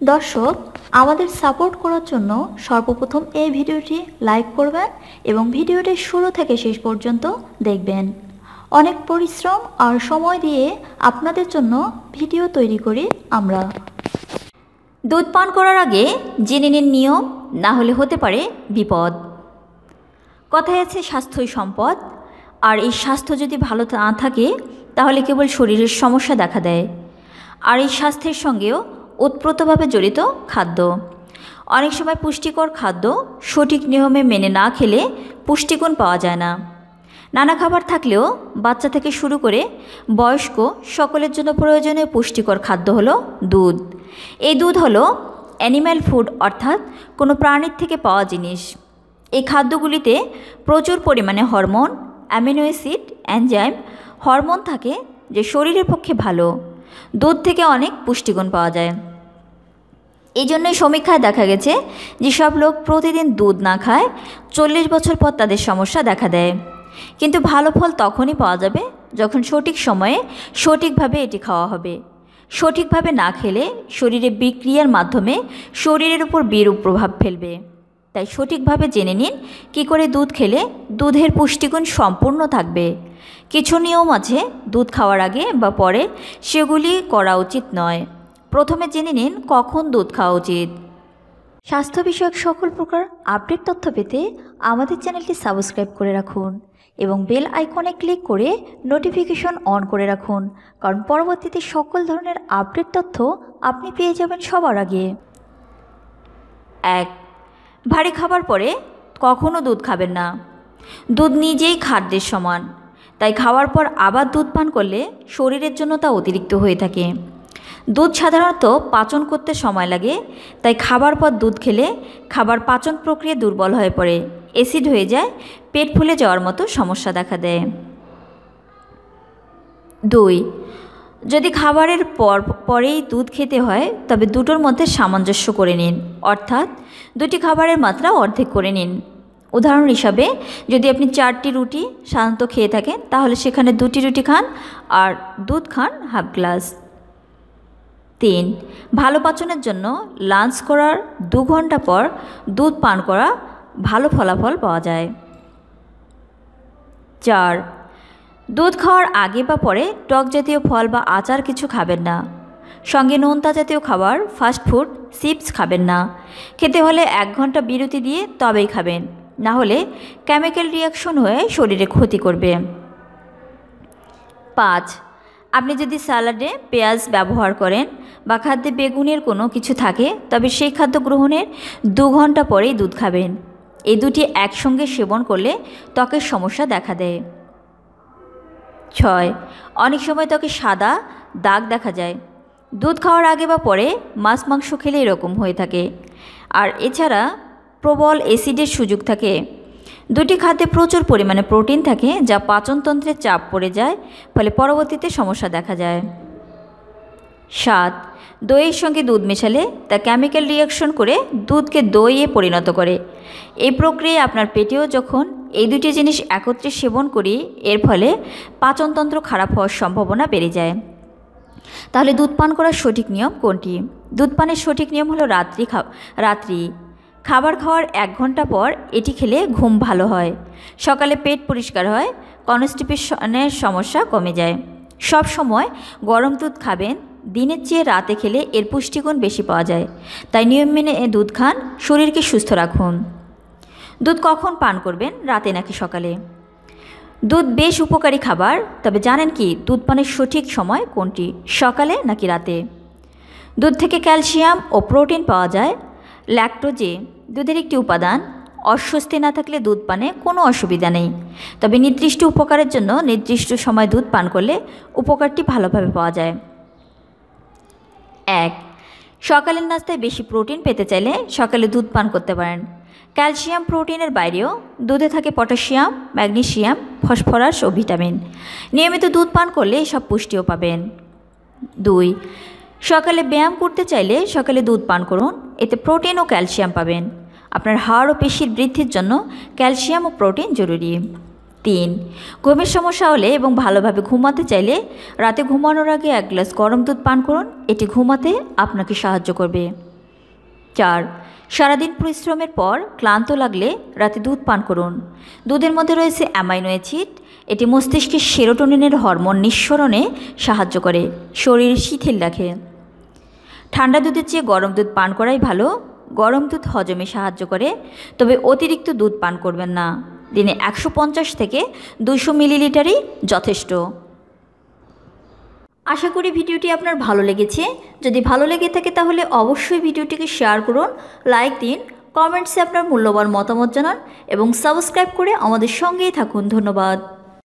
দর্শক, আমাদের সাপোর্ট করার জন্য সর্বপ্রথম এই ভিডিওটি লাইক করবেন এবং ভিডিওটি শুরু থেকে শেষ পর্যন্ত দেখবেন। অনেক পরিশ্রম আর সময় দিয়ে আপনাদের জন্য ভিডিও তৈরি করি আমরা। দুধ পান করার আগে জেনে নিন নিয়ম, না হলে হতে পারে বিপদ। কথায় আছে স্বাস্থ্যই সম্পদ, আর এই স্বাস্থ্য যদি ভালো না থাকে, তাহলে কেবল শরীরের সমস্যা দেখা দেয়। আর এই স্বাস্থ্যের সঙ্গেও ওতপ্রোতভাবে জড়িত খাদ্য। অনেক সময় পুষ্টিকর খাদ্য সঠিক নিয়মে মেনে না খেলে পুষ্টিগুণ পাওয়া যায় না। নানা খাবার থাকলেও বাচ্চা থেকে শুরু করে বয়স্ক সকলের জন্য প্রয়োজনীয় পুষ্টিকর খাদ্য হলো দুধ। এই দুধ হলো অ্যানিম্যাল ফুড অর্থাৎ কোনো প্রাণীর থেকে পাওয়া জিনিস। এই খাদ্যগুলিতে প্রচুর পরিমাণে hormone, amino acid enzyme hormone থাকে, যে শরীরের পক্ষে ভালো। দুধ থেকে অনেক পুষ্টিগুণ পাওয়া যায়। এই জন্যই সমীক্ষায় দেখা গেছে যেসব লোক প্রতিদিন দুধ না খায়, চল্লিশ বছর পর তাদের সমস্যা দেখা দেয়। কিন্তু ভালো ফল তখনই পাওয়া যাবে যখন সঠিক সময়ে সঠিকভাবে এটি খাওয়া হবে। সঠিকভাবে না খেলে শরীরে বিক্রিয়ার মাধ্যমে শরীরের উপর বিরূপ প্রভাব ফেলবে। তাই সঠিকভাবে জেনে নিন কি করে দুধ খেলে দুধের পুষ্টিগুণ সম্পূর্ণ থাকবে। কিছু নিয়ম আছে দুধ খাওয়ার আগে বা পরে সেগুলি করা উচিত নয়। প্রথমে জেনে নিন কখন দুধ খাওয়া উচিত। স্বাস্থ্য বিষয়ক সকল প্রকার আপডেট তথ্য পেতে আমাদের চ্যানেলটি সাবস্ক্রাইব করে রাখুন এবং বেল আইকনে ক্লিক করে নোটিফিকেশন অন করে রাখুন কারণ পরবর্তীতে সকল ধরনের আপডেট তথ্য আপনি পেয়ে যাবেন সবার আগে। এক ভারী খাবার পরে কখনও দুধ খাবেন না। দুধ নিজেই খাদ্যের সমান তাই খাওয়ার পর আবার দুধ পান করলে শরীরের জন্য তা অতিরিক্ত হয়ে থাকে। দুধ সাধারণত পাচন করতে সময় লাগে, তাই খাবার পর দুধ খেলে খাবার পাচন প্রক্রিয়া দুর্বল হয়ে পড়ে, অ্যাসিড হয়ে যায়, পেট ফুলে যাওয়ার মতো সমস্যা দেখা দেয়। দুই, যদি খাবারের পর, পরেই দুধ খেতে হয়, তবে দুটোর মধ্যে সামঞ্জস্য করে নিন, অর্থাৎ দুটি খাবারের মাত্রা অর্ধেক করে নিন। উদাহরণ হিসাবে, যদি আপনি চারটি রুটি সাধারণত খেয়ে থাকেন, তাহলে সেখানে দুটি রুটি খান আর দুধ খান হাফ গ্লাস। তিন, ভালো পাচনের জন্য লাঞ্চ করার দু ঘণ্টা পর দুধ পান করা ভালো ফলাফল পাওয়া যায়। চার, দুধ খাওয়ার আগে বা পরে টক জাতীয় ফল বা আচার কিছু খাবেন না। সঙ্গে নোনতা জাতীয় খাবার ফাস্টফুড চিপস খাবেন না। খেতে হলে এক ঘণ্টা বিরতি দিয়ে তবেই খাবেন, না হলে কেমিক্যাল রিয়াকশন হয়ে শরীরে ক্ষতি করবে। পাঁচ আপনি যদি স্যালাডে পেঁয়াজ ব্যবহার করেন বা খাদ্যে বেগুনের কোনো কিছু থাকে, তবে সেই খাদ্য গ্রহণের দু ঘণ্টা পরেই দুধ খাবেন। এই দুটি একসঙ্গে সেবন করলে ত্বকের সমস্যা দেখা দেয়। ছয়, অনেক সময় ত্বকে সাদা দাগ দেখা যায়। দুধ খাওয়ার আগে বা পরে মাছ মাংস খেলে এরকম হয়ে থাকে। আর এছাড়া প্রবল অ্যাসিডের সুযোগ থাকে। দুটি খাদ্যে প্রচুর পরিমাণে প্রোটিন থাকে, যা পাচনতন্ত্রে চাপ পড়ে যায়, ফলে পরবর্তীতে সমস্যা দেখা যায়। সাত, দইয়ের সঙ্গে দুধ মেশালে তা কেমিক্যাল রিয়াকশন করে দুধকে দইয়ে পরিণত করে। এই প্রক্রিয়ায় আপনার পেটেও যখন এই দুটি জিনিস একত্রে সেবন করি, এর ফলে পাচনতন্ত্র খারাপ হওয়ার সম্ভাবনা বেড়ে যায়। তাহলে দুধ পান করার সঠিক নিয়ম কোনটি? দুধ পানের সঠিক নিয়ম হলো রাত্রি খা রাত্রি। খাবার খাওয়ার এক ঘণ্টা পর এটি খেলে ঘুম ভালো হয়। সকালে পেট পরিষ্কার হয়, কনস্টিপেশনের সমস্যা কমে যায়। সব সময় গরম দুধ খাবেন, দিনের চেয়ে রাতে খেলে এর পুষ্টিগুণ বেশি পাওয়া যায়। তাই নিয়ম মেনে দুধ খান, শরীরকে সুস্থ রাখুন। দুধ কখন পান করবেন? রাতে নাকি সকালে? দুধ বেশ উপকারী খাবার, তবে জানেন কি দুধ পানের সঠিক সময় কোনটি, সকালে নাকি রাতে? দুধ থেকে ক্যালসিয়াম ও প্রোটিন পাওয়া যায় ল্যাকটোজে দুধের একটি উপাদান। অস্বস্তি না থাকলে দুধ পানে কোনো অসুবিধা নেই। তবে নির্দিষ্ট উপকারের জন্য নির্দিষ্ট সময় দুধ পান করলে উপকারটি ভালোভাবে পাওয়া যায়। এক, সকালের নাস্তায় বেশি প্রোটিন পেতে চাইলে সকালে দুধ পান করতে পারেন। ক্যালসিয়াম প্রোটিনের বাইরেও দুধে থাকে পটাশিয়াম, ম্যাগনেশিয়াম, ফসফরাস ও ভিটামিন। নিয়মিত দুধ পান করলে সব পুষ্টিও পাবেন। দুই সকালে ব্যায়াম করতে চাইলে সকালে দুধ পান করুন। এতে প্রোটিন ও ক্যালসিয়াম পাবেন। আপনার হাড় ও পেশির বৃদ্ধির জন্য ক্যালসিয়াম ও প্রোটিন জরুরি। তিন, ঘুমের সমস্যা হলে এবং ভালোভাবে ঘুমাতে চাইলে রাতে ঘুমানোর আগে এক গ্লাস গরম দুধ পান করুন। এটি ঘুমাতে আপনাকে সাহায্য করবে। চার, সারাদিন পরিশ্রমের পর ক্লান্ত লাগলে রাতে দুধ পান করুন। দুধের মধ্যে রয়েছে অ্যামাইনো অ্যাসিড। এটি মস্তিষ্কের সেরোটোনিনের হরমোন নিঃসরণে সাহায্য করে। শরীর শিথিল রাখে। ঠান্ডা দুধের চেয়ে গরম দুধ পান করাই ভালো। গরম দুধ হজমে সাহায্য করে, তবে অতিরিক্ত দুধ পান করবেন না। দিনে একশো পঞ্চাশ থেকে দুশো মিলিলিটারই যথেষ্ট। আশা করি ভিডিওটি আপনার ভালো লেগেছে। যদি ভালো লেগে থাকে তাহলে অবশ্যই ভিডিওটিকে শেয়ার করুন, লাইক দিন, কমেন্টসে আপনার মূল্যবান মতামত জানান এবং সাবস্ক্রাইব করে আমাদের সঙ্গেই থাকুন। ধন্যবাদ।